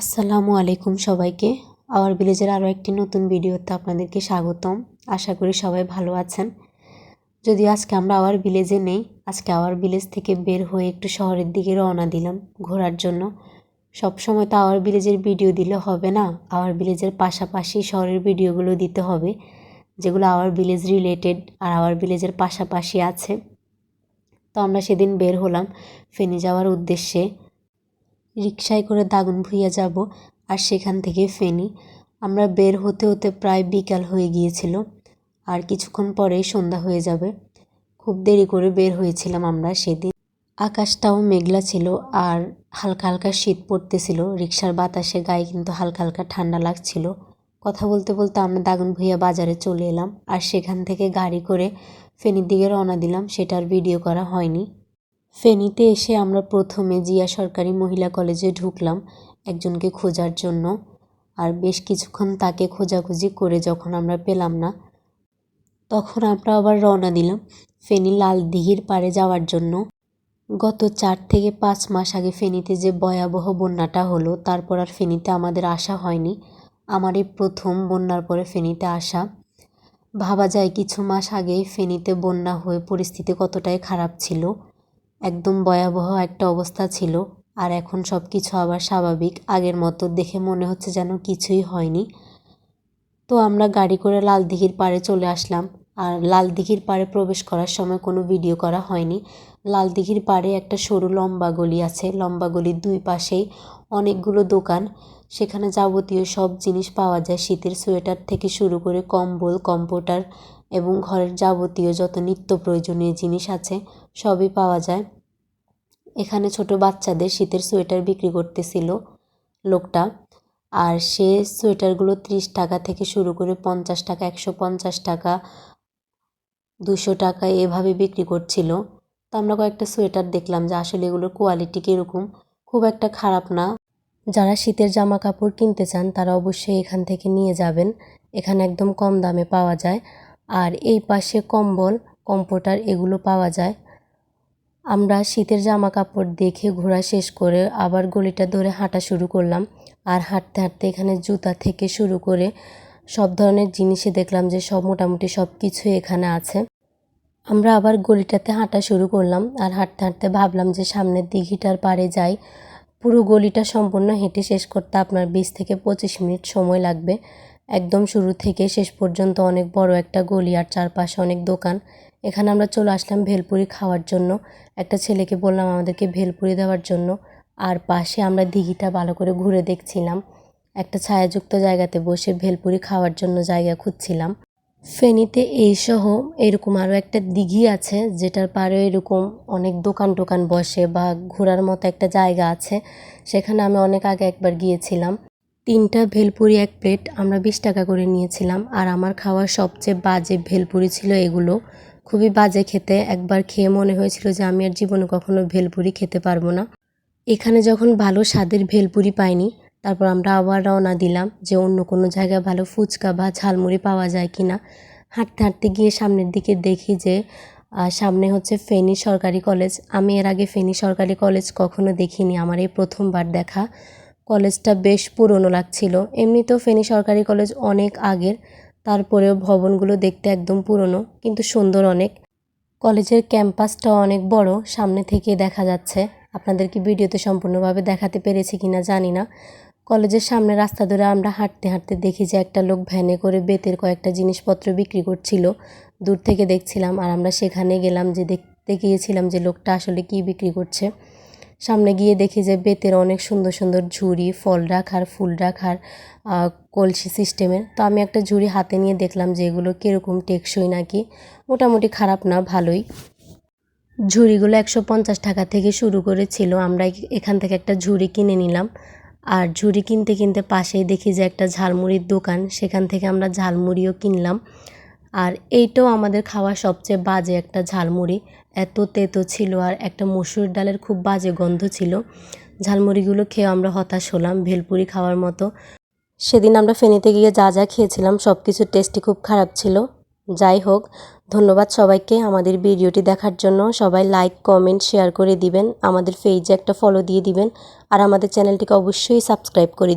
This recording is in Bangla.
আসসালামু আলাইকুম সবাইকে। আওয়ার ভিলেজের আরও একটি নতুন ভিডিওতে আপনাদেরকে স্বাগতম। আশা করি সবাই ভালো আছেন। যদি আজকে আমরা আওয়ার ভিলেজে নেই, আজকে আওয়ার ভিলেজ থেকে বের হয়ে একটু শহরের দিকে রওনা দিলাম ঘোরার জন্য। সব সময় তো আওয়ার ভিলেজের ভিডিও দিলে হবে না, আওয়ার ভিলেজের পাশাপাশি শহরের ভিডিওগুলো দিতে হবে, যেগুলো আওয়ার ভিলেজ রিলেটেড আর আওয়ার ভিলেজের পাশাপাশি আছে। তো আমরা সেদিন বের হলাম ফেনী যাওয়ার উদ্দেশ্যে। রিক্সায় করে দাগন ভুইয়া যাব আর সেখান থেকে ফেনি। আমরা বের হতে হতে প্রায় বিকাল হয়ে গিয়েছিল, আর কিছুক্ষণ পরেই সন্ধ্যা হয়ে যাবে। খুব দেরি করে বের হয়েছিলাম আমরা সেদিন। আকাশটাও মেঘলা ছিল আর হালকা হালকা শীত পড়তেছিল। রিক্সার বাতাসে গায়ে কিন্তু হালকা হালকা ঠান্ডা লাগছিল। কথা বলতে বলতে আমরা দাগন ভুইয়া বাজারে চলে এলাম আর সেখান থেকে গাড়ি করে ফেনীর দিকে রওনা দিলাম। সেটার ভিডিও করা হয়নি। ফেনীতে এসে আমরা প্রথমে জিয়া সরকারি মহিলা কলেজে ঢুকলাম একজনকে খোঁজার জন্য। আর বেশ কিছুক্ষণ তাকে খোঁজাখুঁজি করে যখন আমরা পেলাম না, তখন আমরা আবার রওনা দিলাম ফেনী লাল দিঘির পাড়ে যাওয়ার জন্য। গত চার থেকে পাঁচ মাস আগে ফেনীতে যে ভয়াবহ বন্যাটা হলো, তারপর আর ফেনীতে আমাদের আসা হয়নি। আমার এই প্রথম বন্যার পরে ফেনীতে আসা। ভাবা যায় কিছু মাস আগেই ফেনীতে বন্যা হয়ে পরিস্থিতি কতটাই খারাপ ছিল। একদম ভয়াবহ একটা অবস্থা ছিল। আর এখন সব কিছু আবার স্বাভাবিক। আগের মতো দেখে মনে হচ্ছে যেন কিছুই হয়নি। তো আমরা গাড়ি করে লাল দিঘির পাড়ে চলে আসলাম। আর লাল দিঘির পাড়ে প্রবেশ করার সময় কোনো ভিডিও করা হয়নি। লাল দিঘির পাড়ে একটা সরু লম্বা গলি আছে। লম্বা গলির দুই পাশেই অনেকগুলো দোকান। সেখানে যাবতীয় সব জিনিস পাওয়া যায়। শীতের সোয়েটার থেকে শুরু করে কম্বল কম্পিউটার এবং ঘরের যাবতীয় যত নিত্য প্রয়োজনীয় জিনিস আছে, সবই পাওয়া যায়। এখানে ছোট বাচ্চাদের শীতের সোয়েটার বিক্রি করতেছিল লোকটা। আর সে সোয়েটারগুলো ত্রিশ টাকা থেকে শুরু করে পঞ্চাশ টাকা, একশো পঞ্চাশ টাকা, দুশো টাকা এভাবে বিক্রি করছিল। তো আমরা কয়েকটা সোয়েটার দেখলাম যে আসলে এগুলোর কোয়ালিটি কীরকম। খুব একটা খারাপ না। যারা শীতের জামা কাপড় কিনতে চান তারা অবশ্যই এখান থেকে নিয়ে যাবেন। এখানে একদম কম দামে পাওয়া যায়। আর এই পাশে কম্বল কম্পিউটার এগুলো পাওয়া যায়। আমরা শীতের জামা কাপড় দেখে ঘোরা শেষ করে আবার গলিটা ধরে হাঁটা শুরু করলাম। আর হাঁটতে হাঁটতে এখানে জুতা থেকে শুরু করে সব ধরনের জিনিসই দেখলাম যে সব মোটামুটি সব কিছুই এখানে আছে। আমরা আবার গলিটাতে হাঁটা শুরু করলাম আর হাঁটতে হাঁটতে ভাবলাম যে সামনের দিঘিটার পাড়ে যাই। পুরো গলিটা সম্পূর্ণ হেঁটে শেষ করতে আপনার বিশ থেকে পঁচিশ মিনিট সময় লাগবে। একদম শুরু থেকে শেষ পর্যন্ত অনেক বড় একটা গলি আর চারপাশে অনেক দোকান। এখানে আমরা চলে আসলাম ভেলপুরি খাওয়ার জন্য। একটা ছেলেকে বললাম আমাদেরকে ভেলপুরি দেওয়ার জন্য। আর পাশে আমরা দিঘিটা ভালো করে ঘুরে দেখছিলাম। একটা ছায়াযুক্ত জায়গাতে বসে ভেলপুরি খাওয়ার জন্য জায়গা খুঁজছিলাম। ফেনীতে এই সহ এরকম আরও একটা দিঘি আছে, যেটার পারে এরকম অনেক দোকান টোকান বসে বা ঘোরার মতো একটা জায়গা আছে। সেখানে আমি অনেক আগে একবার গিয়েছিলাম। তিনটা ভেলপুরি এক প্লেট আমরা বিশ টাকা করে নিয়েছিলাম আর আমার খাওয়ার সবচেয়ে বাজে ভেলপুরি ছিল এগুলো। খুবই বাজে খেতে। একবার খেয়ে মনে হয়েছিল যে আমি আর জীবনে কখনো ভেলপুরি খেতে পারব না। এখানে যখন ভালো স্বাদের ভেলপুরি পাইনি, তারপর আমরা আবার রওনা দিলাম যে অন্য কোনো জায়গায় ভালো ফুচকা বা ঝালমুড়ি পাওয়া যায় কি না হাঁটতে হাঁটতে গিয়ে সামনের দিকে দেখি যে সামনে হচ্ছে ফেনী সরকারি কলেজ। আমি এর আগে ফেনী সরকারি কলেজ কখনো দেখিনি। আমার এই প্রথমবার দেখা। কলেজটা বেশ পুরনো লাগছিল। এমনিতেও ফেনী সরকারি কলেজ অনেক আগের, তারপরেও ভবনগুলো দেখতে একদম পুরনো, কিন্তু সুন্দর অনেক। কলেজের ক্যাম্পাসটাও অনেক বড়, সামনে থেকে দেখা যাচ্ছে। আপনাদেরকে ভিডিওতে সম্পূর্ণভাবে দেখাতে পেরেছি কিনা জানি না। কলেজের সামনে রাস্তা ধরে আমরা হাঁটতে হাঁটতে দেখি যে একটা লোক ভ্যানে করে বেতের কয়েকটা জিনিসপত্র বিক্রি করছিল। দূর থেকে দেখছিলাম আর আমরা সেখানে গেলাম যে দেখতে গিয়েছিলাম যে লোকটা আসলে কি বিক্রি করছে। সামনে গিয়ে দেখি যে বেতের অনেক সুন্দর সুন্দর ঝুড়ি, ফল রাখার ফুল রাখার কলসি সিস্টেমের। তো আমি একটা ঝুড়ি হাতে নিয়ে দেখলাম যে এগুলো কীরকম টেকসই নাকি। মোটামুটি খারাপ না, ভালোই। ঝুড়িগুলো একশো পঞ্চাশ টাকা থেকে শুরু করেছিল। আমরা এখান থেকে একটা ঝুড়ি কিনে নিলাম। আর ঝুড়ি কিনতে কিনতে পাশেই দেখি যে একটা ঝালমুড়ির দোকান। সেখান থেকে আমরা ঝালমুড়িও কিনলাম। আর এইটাও আমাদের খাওয়া সবচেয়ে বাজে একটা ঝালমুড়ি। এত তেতো ছিল আর একটা মসুর ডালের খুব বাজে গন্ধ ছিল। ঝালমুড়িগুলো খেয়ে আমরা হতাশ হলাম, ভেলপুরি খাওয়ার মতো। সেদিন আমরা ফেনীতে গিয়ে যা যা খেয়েছিলাম সব কিছুর টেস্টই খুব খারাপ ছিল। যাই হোক, ধন্যবাদ সবাইকে আমাদের ভিডিওটি দেখার জন্য। সবাই লাইক কমেন্ট শেয়ার করে দিবেন। আমাদের পেজে একটা ফলো দিয়ে দিবেন। আর আমাদের চ্যানেলটিকে অবশ্যই সাবস্ক্রাইব করে